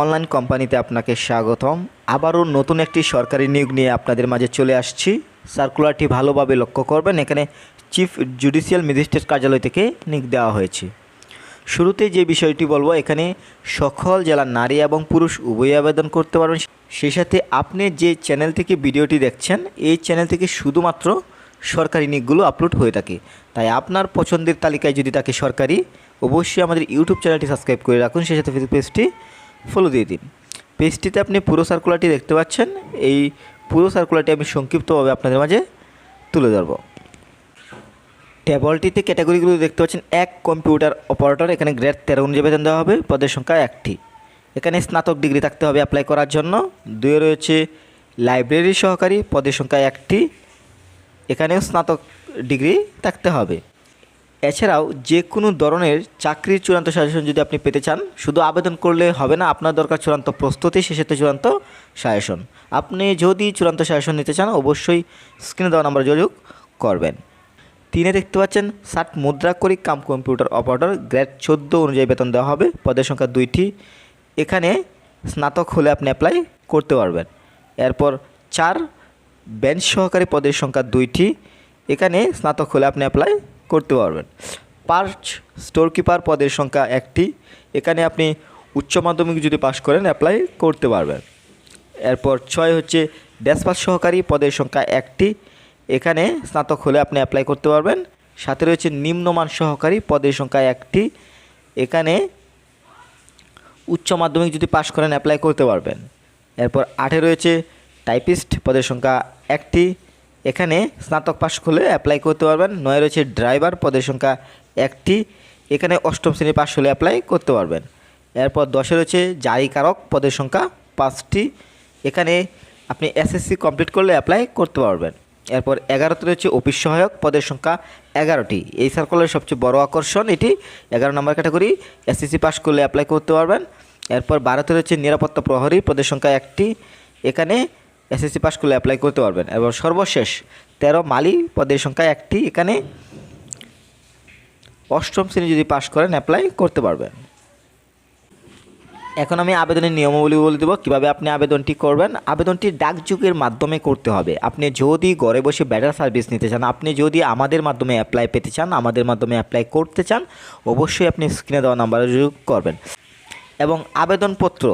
Online কোম্পানিতে আপনাকে স্বাগতম। আবারও নতুন একটি সরকারি নিয়োগ নিয়ে আপনাদের মাঝে চলে আসছি। সার্কুলারটি ভালোভাবে লক্ষ্য করবেন। এখানে চিফ জুডিশিয়াল ম্যাজিস্ট্রেট কার্যালয় থেকে নিয়োগ দেওয়া হয়েছে। শুরুতে যে বিষয়টি বলব, এখানে সকল জেলার নারী এবং পুরুষ উভয়ই আবেদন করতে পারবেন। সেই সাথে আপনি যে চ্যানেল থেকে ভিডিওটি দেখছেন, এই চ্যানেল থেকে শুধুমাত্র সরকারি নিয়োগগুলো আপলোড হয়ে থাকে। তাই আপনার পছন্দের তালিকায় যদি থাকে সরকারি, অবশ্যই আমাদের ইউটিউব চ্যানেলটি সাবস্ক্রাইব করে রাখুন। সেই সাথে ফেসবুক পেজটি ফলো দিয়ে দিন। পেজটিতে আপনি পুরো সার্কুলারটি দেখতে পাচ্ছেন। এই পুরো সার্কুলারটি আমি সংক্ষিপ্তভাবে আপনাদের মাঝে তুলে ধরবো। টেবলটিতে ক্যাটাগরিগুলো দেখতে পাচ্ছেন। এক কম্পিউটার অপারেটর এখানে গ্রেড তেরো অনুযায়ী বেতন দেওয়া হবে, পদের সংখ্যা একটি। এখানে স্নাতক ডিগ্রি থাকতে হবে অ্যাপ্লাই করার জন্য। দুয়ে রয়েছে লাইব্রেরি সহকারী, পদের সংখ্যা একটি। এখানেও স্নাতক ডিগ্রি থাকতে হবে। এছাড়াও যে কোনো ধরনের চাকরির চূড়ান্ত সাজেশন যদি আপনি পেতে চান, শুধু আবেদন করলে হবে না, আপনার দরকার চূড়ান্ত প্রস্তুতি সাথে চূড়ান্ত সাজেশন। আপনি যদি চূড়ান্ত সাজেশন নিতে চান, অবশ্যই স্ক্রিনে দেওয়া নাম্বার যোগাযোগ করবেন। তিনে দেখতে পাচ্ছেন, ষাট মুদ্রা করি কাম কম্পিউটার অপারেটর, গ্রেড চোদ্দ অনুযায়ী বেতন দেওয়া হবে, পদের সংখ্যা দুইটি। এখানে স্নাতক হলে আপনি অ্যাপ্লাই করতে পারবেন। এরপর চার বেঞ্চ সহকারী পদের সংখ্যা দুইটি। এখানে স্নাতক হলে আপনি অ্যাপ্লাই করতে পারবেন। পাঁচ স্টোর কিপার পদের সংখ্যা একটি। এখানে আপনি উচ্চ মাধ্যমিক যদি পাশ করেন অ্যাপ্লাই করতে পারবেন। এরপর ছয় হচ্ছে ড্যাসপাস সহকারী পদের সংখ্যা একটি। এখানে স্নাতক হলে আপনি অ্যাপ্লাই করতে পারবেন। সাথে রয়েছে নিম্নমান সহকারী পদের সংখ্যা একটি। এখানে উচ্চ মাধ্যমিক যদি পাশ করেন অ্যাপ্লাই করতে পারবেন। এরপর আটে রয়েছে টাইপিস্ট পদের সংখ্যা একটি। এখানে স্নাতক পাশ করলে অ্যাপ্লাই করতে পারবেন, নয় রয়েছে ড্রাইভার পদের সংখ্যা একটি, এখানে অষ্টম শ্রেণি পাশ হলে অ্যাপ্লাই করতে পারবেন। এরপর দশে রয়েছে জারিকারক পদের সংখ্যা পাঁচটি, এখানে আপনি এসএসসি কমপ্লিট করলে অ্যাপ্লাই করতে পারবেন। এরপর এগারোতে রয়েছে অফিস সহায়ক পদের সংখ্যা এগারোটি, এই সার্কুলারের সবচেয়ে বড় আকর্ষণ এটি, এগারো নম্বর ক্যাটাগরি এসএসসি পাস করলে অ্যাপ্লাই করতে পারবেন। এরপর বারোতে রয়েছে নিরাপত্তা প্রহরী পদের সংখ্যা একটি, এখানে এসএসসি পাস করলে অ্যাপ্লাই করতে পারবেন। এবং সর্বশেষ, তেরো মালি পদের সংখ্যা একটি, এখানে অষ্টম শ্রেণি যদি পাস করেন অ্যাপ্লাই করতে পারবেন। এখন আমি আবেদনের নিয়মাবলী বলে দেবো, কীভাবে আপনি আবেদনটি করবেন। আবেদনটি ডাকযুগের মাধ্যমে করতে হবে। আপনি যদি ঘরে বসে ব্যাটার সার্ভিস নিতে চান, আপনি যদি আমাদের মাধ্যমে অ্যাপ্লাই পেতে চান, আমাদের মাধ্যমে অ্যাপ্লাই করতে চান, অবশ্যই আপনি স্ক্রিনে দেওয়া নাম্বারে যোগ করবেন। এবং আবেদনপত্র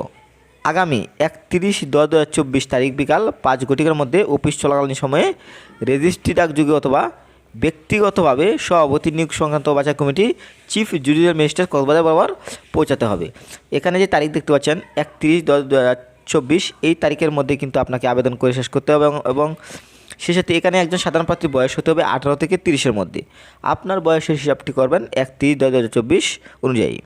আগামী একত্রিশ দশ দু চব্বিশ তারিখ বিকাল পাঁচ ঘটিকার মধ্যে অফিস চলাকালীন সময়ে রেজিস্ট্রি ডাকযোগে অথবা ব্যক্তিগতভাবে সভাপতি নিয়োগ সংক্রান্ত বাছাই committee chief judicial magistrate Cox's Bazar বরাবর পৌঁছাতে হবে। এখানে যে তারিখ দেখতে পাচ্ছেন, একত্রিশ দশ দু চব্বিশ, এই তারিখের মধ্যে কিন্তু আপনাকে আবেদন করে শেষ করতে হবে এবং এবং সে সাথে এখানে একজন সাধারণ প্রার্থীর বয়স হতে হবে আঠারো থেকে তিরিশের মধ্যে। আপনার বয়সের হিসাবটি করবেন একত্রিশ দশ দু অনুযায়ী।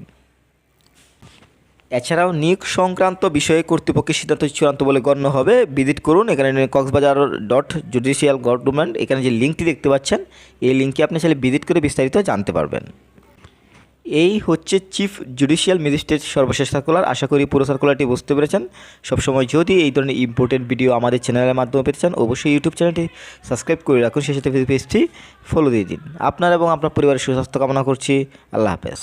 এছাড়াও নিয়োগ সংক্রান্ত বিষয়ে কর্তৃপক্ষের সিদ্ধান্ত চূড়ান্ত বলে গণ্য হবে। ভিজিট করুন, এখানে কক্সবাজার ডট জুডিশিয়াল গভর্নমেন্ট এখানে যে লিঙ্কটি দেখতে পাচ্ছেন, এই লিঙ্কে আপনি চাইলে ভিজিট করে বিস্তারিত জানতে পারবেন। এই হচ্ছে চিফ জুডিশিয়াল ম্যাজিস্ট্রেট সর্বশেষ সার্কুলার আশা করি পুরো সার্কুলারটি বুঝতে পেরেছেন। সবসময় যদি এই ধরনের ইম্পর্টেন্ট ভিডিও আমাদের চ্যানেলের মাধ্যমে পেতে চান, অবশ্যই ইউটিউব চ্যানেলটি সাবস্ক্রাইব করে রাখুন। সেই সাথে পেজটি ফলো দিয়ে দিন। আপনার এবং আপনার পরিবারের সুস্বাস্থ্য কামনা করছি। আল্লাহ হাফেজ।